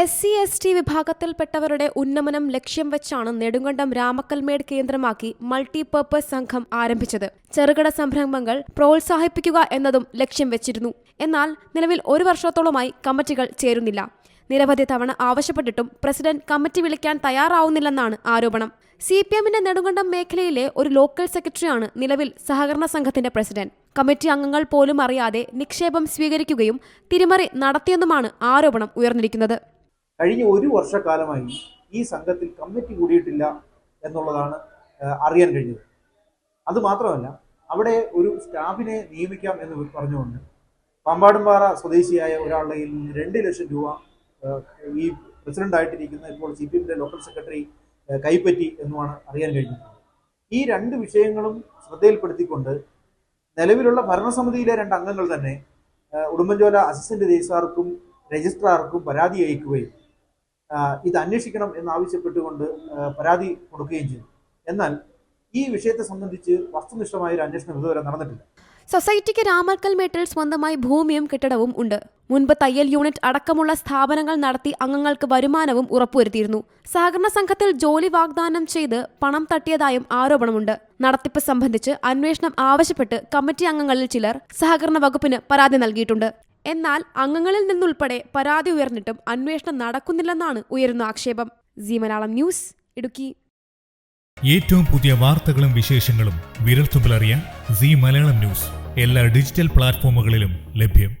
S C S T വിഭാഗത്തിൽപ്പെട്ടവരുടെ ഉന്നമനം ലക്ഷ്യം വെച്ചാണ് നെടുങ്കണ്ടം രാമക്കൽമേട് കേന്ദ്രമാക്കി മൾട്ടിപർപ്പസ് സംഘം ആരംഭിച്ചത്. ചെറുകിട സംരംഭങ്ങൾ പ്രോത്സാഹിപ്പിക്കുക എന്നതും ലക്ഷ്യം വെച്ചിരുന്നു. എന്നാൽ നിലവിൽ ഒരു വർഷത്തോളമായി കമ്മിറ്റികൾ ചേരുന്നില്ല. നിരവധി തവണ ആവശ്യപ്പെട്ടിട്ടും പ്രസിഡന്റ് കമ്മിറ്റി വിളിക്കാൻ തയ്യാറാവുന്നില്ലെന്നാണ് ആരോപണം. സി പി എമ്മിന്റെ നെടുങ്കണ്ടം മേഖലയിലെ ഒരു ലോക്കൽ സെക്രട്ടറിയാണ് നിലവിൽ സഹകരണ സംഘത്തിന്റെ പ്രസിഡന്റ്. കമ്മിറ്റി അംഗങ്ങൾ പോലും അറിയാതെ നിക്ഷേപം സ്വീകരിക്കുകയും തിരിമറി നടത്തിയെന്നുമാണ് ആരോപണം ഉയർന്നിരിക്കുന്നത്. കഴിഞ്ഞ ഒരു വർഷക്കാലമായി ഈ സംഘത്തിൽ കമ്മിറ്റി കൂടിയിട്ടില്ല എന്നുള്ളതാണ് അറിയാൻ കഴിഞ്ഞത്. അതുമാത്രമല്ല അവിടെ ഒരു സ്റ്റാഫിനെ നിയമിക്കാം എന്ന് പറഞ്ഞുകൊണ്ട് പമ്പാടുംപാറ സ്വദേശിയായ ഒരാളുടെ കയ്യിൽ നിന്ന് രണ്ട് ലക്ഷം രൂപ ഈ പ്രസിഡന്റായിട്ടിരിക്കുന്ന ഇപ്പോൾ സി പി എമ്മിന്റെ ലോക്കൽ സെക്രട്ടറി കൈപ്പറ്റി എന്നുമാണ് അറിയാൻ കഴിഞ്ഞത്. ഈ രണ്ട് വിഷയങ്ങളും ശ്രദ്ധയിൽപ്പെടുത്തിക്കൊണ്ട് നിലവിലുള്ള ഭരണസമിതിയിലെ രണ്ട് അംഗങ്ങൾ തന്നെ ഉടുമ്പൻചോല അസിസ്റ്റന്റ് രജിസ്ട്രാർക്കും രജിസ്ട്രാർക്കും പരാതി അയക്കുകയും ഇത് അന്വേഷിക്കണം എന്നാവശ്യപ്പെട്ടുകൊണ്ട് പരാതി കൊടുക്കുകയും ചെയ്തു. എന്നാൽ ഈ വിഷയത്തെ സംബന്ധിച്ച് വസ്തുനിഷ്ഠമായ ഒരു അന്വേഷണം ഇതുവരെ നടന്നിട്ടില്ല. സൊസൈറ്റിക്ക് മെറ്റൽസ് സ്വന്തമായി ഭൂമിയും കെട്ടിടവും ഉണ്ട്. മുൻപ് തയ്യൽ യൂണിറ്റ് അടക്കമുള്ള സ്ഥാപനങ്ങൾ നടത്തി അംഗങ്ങൾക്ക് വരുമാനവും ഉറപ്പുവരുത്തിയിരുന്നു. സഹകരണ സംഘത്തിൽ ജോലി വാഗ്ദാനം ചെയ്ത് പണം തട്ടിയതായും ആരോപണമുണ്ട്. നടത്തിപ്പ് സംബന്ധിച്ച് അന്വേഷണം ആവശ്യപ്പെട്ട് കമ്മിറ്റി അംഗങ്ങളിൽ ചിലർ സഹകരണ വകുപ്പിന് പരാതി നൽകിയിട്ടുണ്ട്. എന്നാൽ അംഗങ്ങളിൽ നിന്നുൾപ്പെടെ പരാതി ഉയർന്നിട്ടും അന്വേഷണം നടക്കുന്നില്ലെന്നാണ് ഉയരുന്ന ആക്ഷേപം. Zee Malayalam news Idukki. ഏറ്റവും പുതിയ വാർത്തകളും വിശേഷങ്ങളും വിരൽത്തുമ്പിലറിയാൻ സി മലയാളം ന്യൂസ് എല്ലാ ഡിജിറ്റൽ പ്ലാറ്റ്ഫോമുകളിലും ലഭ്യം.